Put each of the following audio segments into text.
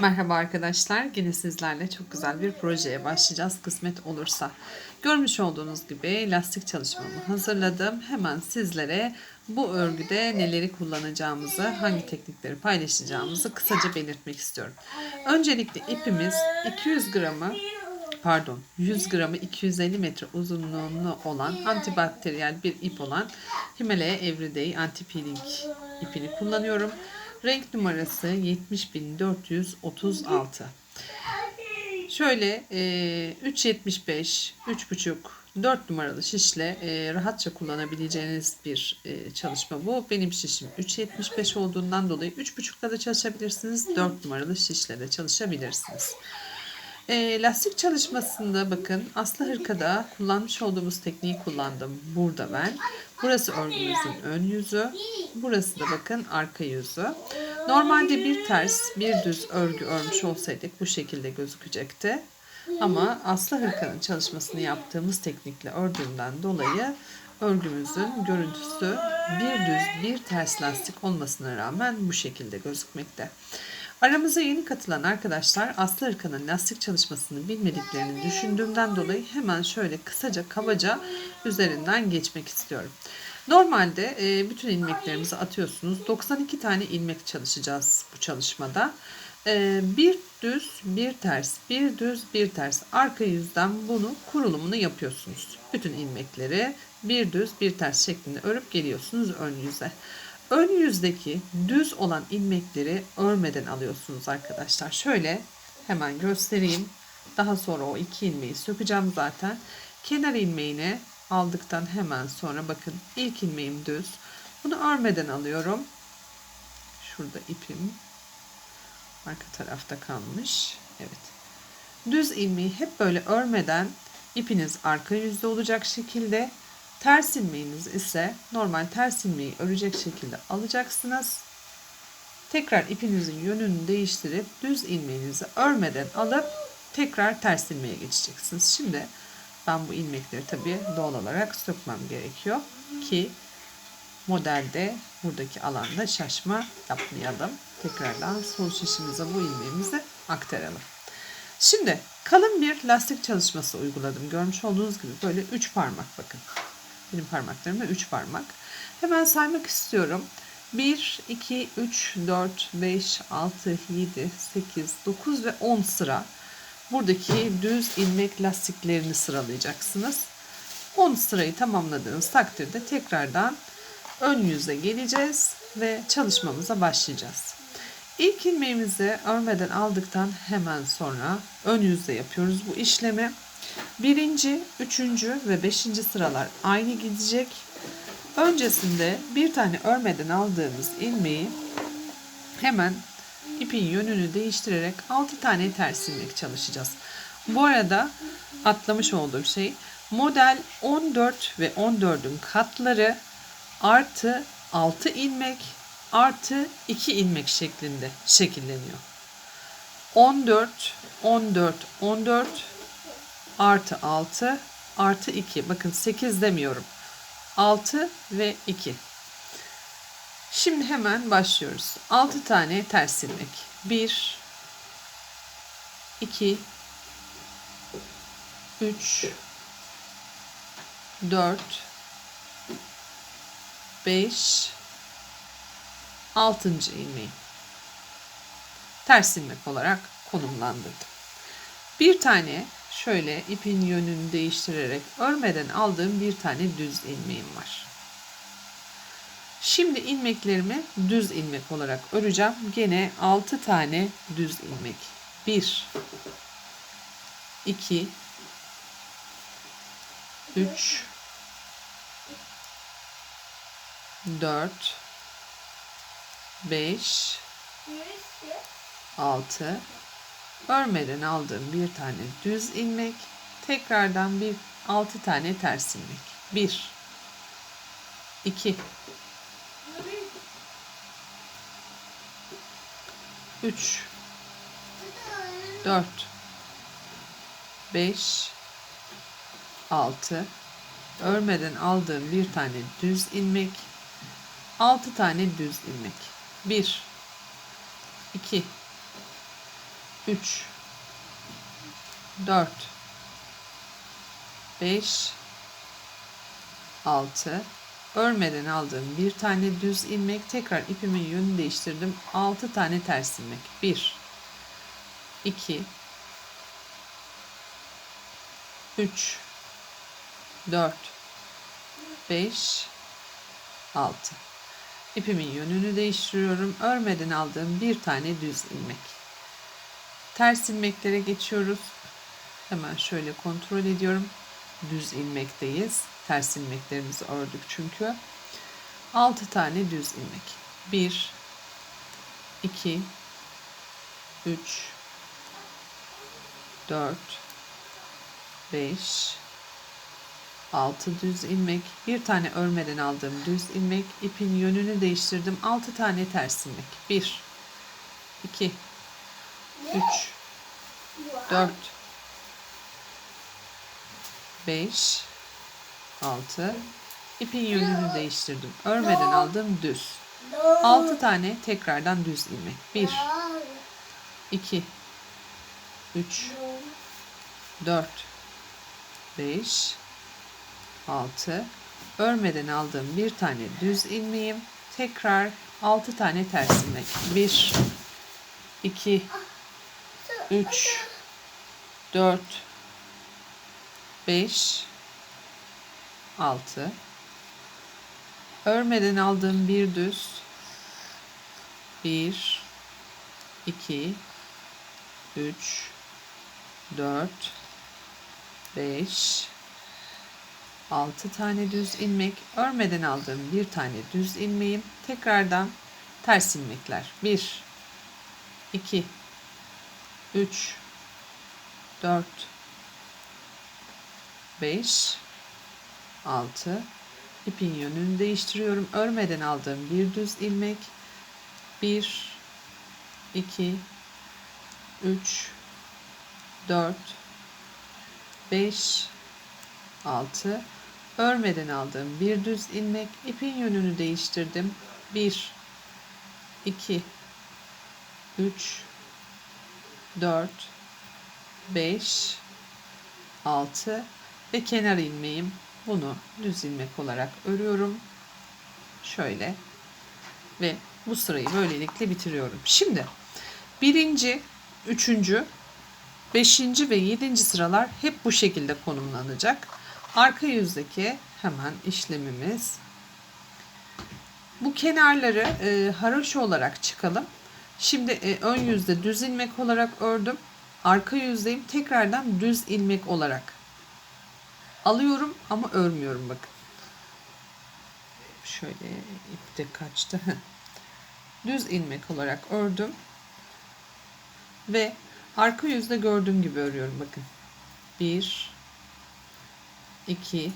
Merhaba arkadaşlar. Yine sizlerle çok güzel bir projeye başlayacağız kısmet olursa. Görmüş olduğunuz gibi lastik çalışmamı hazırladım. Hemen sizlere bu örgüde neleri kullanacağımızı, hangi teknikleri paylaşacağımızı kısaca belirtmek istiyorum. Öncelikle ipimiz 200 gramı pardon 100 gramı 250 metre uzunluğunu olan antibakteriyel bir ip olan Himalaya Everyday Anti Peeling ipini kullanıyorum. Renk numarası 70436. Şöyle e, 3.75, 3.5, 4 numaralı şişle e, rahatça kullanabileceğiniz bir e, çalışma bu. Benim şişim 3.75 olduğundan dolayı 3.5'da da çalışabilirsiniz. 4 numaralı şişle de çalışabilirsiniz. E, lastik çalışmasında bakın aslı hırkada kullanmış olduğumuz tekniği kullandım. Burada ben. Burası örgümüzün ön yüzü. Burası da bakın arka yüzü. Normalde bir ters bir düz örgü örmüş olsaydık bu şekilde gözükecekti. Ama aslı hırkanın çalışmasını yaptığımız teknikle ördüğümden dolayı örgümüzün görüntüsü bir düz bir ters lastik olmasına rağmen bu şekilde gözükmekte. Aramıza yeni katılan arkadaşlar Aslı Irkan'ın lastik çalışmasını bilmediklerini düşündüğümden dolayı hemen şöyle kısaca kabaca üzerinden geçmek istiyorum. Normalde e, bütün ilmeklerimizi atıyorsunuz. 92 tane ilmek çalışacağız bu çalışmada. E, bir düz, bir ters, bir düz, bir ters. Arka yüzden bunu kurulumunu yapıyorsunuz. Bütün ilmekleri bir düz, bir ters şeklinde örüp geliyorsunuz ön yüze. Ön yüzdeki düz olan ilmekleri örmeden alıyorsunuz arkadaşlar. Şöyle hemen göstereyim. Daha sonra o iki ilmeği sökeceğim zaten. Kenar ilmeğini aldıktan hemen sonra bakın ilk ilmeğim düz. Bunu örmeden alıyorum. Şurada ipim arka tarafta kalmış. Evet. Düz ilmeği hep böyle örmeden ipiniz arka yüzde olacak şekilde Ters ilmeğiniz ise normal ters ilmeği örecek şekilde alacaksınız. Tekrar ipinizin yönünü değiştirip düz ilmeğinizi örmeden alıp tekrar ters ilmeğe geçeceksiniz. Şimdi ben bu ilmekleri tabi doğal olarak sökmem gerekiyor ki modelde buradaki alanda şaşma yapmayalım. Tekrardan sol şişimize bu ilmeğimizi aktaralım. Şimdi kalın bir lastik çalışması uyguladım. Görmüş olduğunuz gibi böyle 3 parmak bakın. Benim parmaklarımda 3 parmak. Hemen saymak istiyorum. 1, 2, 3, 4, 5, 6, 7, 8, 9 ve 10 sıra buradaki düz ilmek lastiklerini sıralayacaksınız. 10 sırayı tamamladığınız takdirde tekrardan ön yüze geleceğiz ve çalışmamıza başlayacağız. İlk ilmeğimizi örmeden aldıktan hemen sonra ön yüzde yapıyoruz bu işlemi. Birinci, üçüncü ve beşinci sıralar aynı gidecek. Öncesinde bir tane örmeden aldığımız ilmeği hemen ipin yönünü değiştirerek 6 tane ters ilmek çalışacağız. Bu arada atlamış olduğum şey model 14 ve 14'ün katları artı 6 ilmek artı 2 ilmek şeklinde şekilleniyor. 14 14 14 artı 6 artı 2. Bakın 8 demiyorum. 6 ve 2. Şimdi hemen başlıyoruz. 6 tane ters ilmek. 1 2 3 4 5 6. ilmeği ters ilmek olarak konumlandırdım. Bir tane şöyle ipin yönünü değiştirerek örmeden aldığım bir tane düz ilmeğim var. Şimdi ilmeklerimi düz ilmek olarak öreceğim. Gene 6 tane düz ilmek. 1 2 3 4 5 6 örmeden aldığım bir tane düz ilmek tekrardan bir 6 tane ters ilmek. 1 2 3 4 5 6 örmeden aldığım bir tane düz ilmek 6 tane düz ilmek. 1 2 3 4 5 6 örmeden aldığım bir tane düz ilmek. Tekrar ipimin yönünü değiştirdim. 6 tane ters ilmek. 1 2 3 4 5 6 ipimin yönünü değiştiriyorum. Örmeden aldığım bir tane düz ilmek ters ilmeklere geçiyoruz. Hemen şöyle kontrol ediyorum. Düz ilmekteyiz. Ters ilmeklerimizi ördük çünkü. 6 tane düz ilmek. 1 2 3 4 5 6 düz ilmek. Bir tane örmeden aldığım düz ilmek. İpin yönünü değiştirdim. 6 tane ters ilmek. 1 2 3 4 5 6 ipin yönünü değiştirdim. Örmeden aldığım düz. 6 tane tekrardan düz ilmek. 1 2 3 4 5 6 örmeden aldığım bir tane düz ilmeğim. Tekrar 6 tane ters ilmek. 1 2 3 4 5 6 örmeden aldığım bir düz. 1 2 3 4 5 6 tane düz ilmek. Örmeden aldığım bir tane düz ilmeğim. Tekrardan ters ilmekler. 1 2 3 4 5 6 ipin yönünü değiştiriyorum. Örmeden aldığım bir düz ilmek. 1 2 3 4 5 6 örmeden aldığım bir düz ilmek. İpin yönünü değiştirdim. 1 2 3 4 5 6 ve kenar ilmeğim. Bunu düz ilmek olarak örüyorum. Şöyle. Ve bu sırayı böylelikle bitiriyorum. Şimdi birinci üçüncü beşinci ve yedinci sıralar hep bu şekilde konumlanacak. Arka yüzdeki hemen işlemimiz. Bu kenarları e, haroşa olarak çıkalım Şimdi e, ön yüzde düz ilmek olarak ördüm. Arka yüzdeyim tekrardan düz ilmek olarak alıyorum ama örmüyorum bakın. Şöyle ip de kaçtı. düz ilmek olarak ördüm. Ve arka yüzde gördüğüm gibi örüyorum bakın. 1 2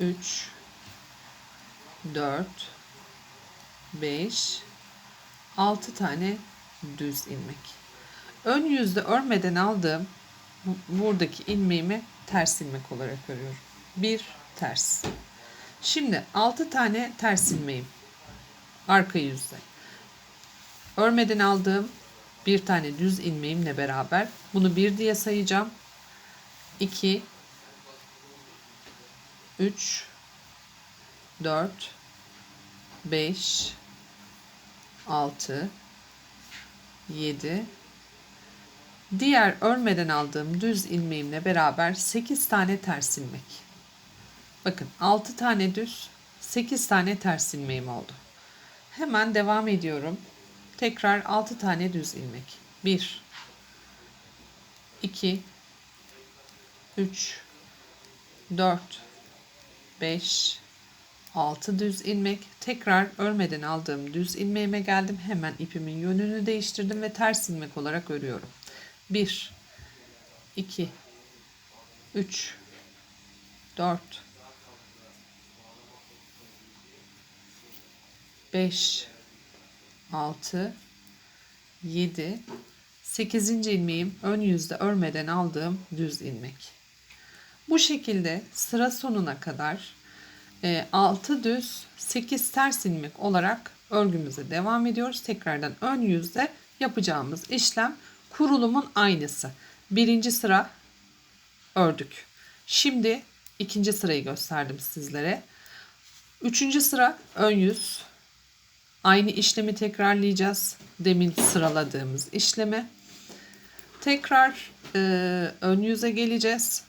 3 4 5 6 tane düz ilmek. Ön yüzde örmeden aldığım buradaki ilmeğimi ters ilmek olarak örüyorum. Bir ters. Şimdi 6 tane ters ilmeğim. Arka yüzde. Örmeden aldığım bir tane düz ilmeğimle beraber bunu bir diye sayacağım. 2 3 4 5 6 7 diğer örmeden aldığım düz ilmeğimle beraber 8 tane ters ilmek. Bakın 6 tane düz 8 tane ters ilmeğim oldu. Hemen devam ediyorum. Tekrar 6 tane düz ilmek. 1 2 3 4 5 6 düz ilmek. Tekrar örmeden aldığım düz ilmeğime geldim. Hemen ipimin yönünü değiştirdim ve ters ilmek olarak örüyorum. 1 2 3 4 5 6 7 8. ilmeğim ön yüzde örmeden aldığım düz ilmek. Bu şekilde sıra sonuna kadar 6 e, düz 8 ters ilmek olarak örgümüze devam ediyoruz. Tekrardan ön yüzde yapacağımız işlem kurulumun aynısı. Birinci sıra ördük. Şimdi ikinci sırayı gösterdim sizlere. Üçüncü sıra ön yüz. Aynı işlemi tekrarlayacağız. Demin sıraladığımız işlemi. Tekrar e, ön yüze geleceğiz.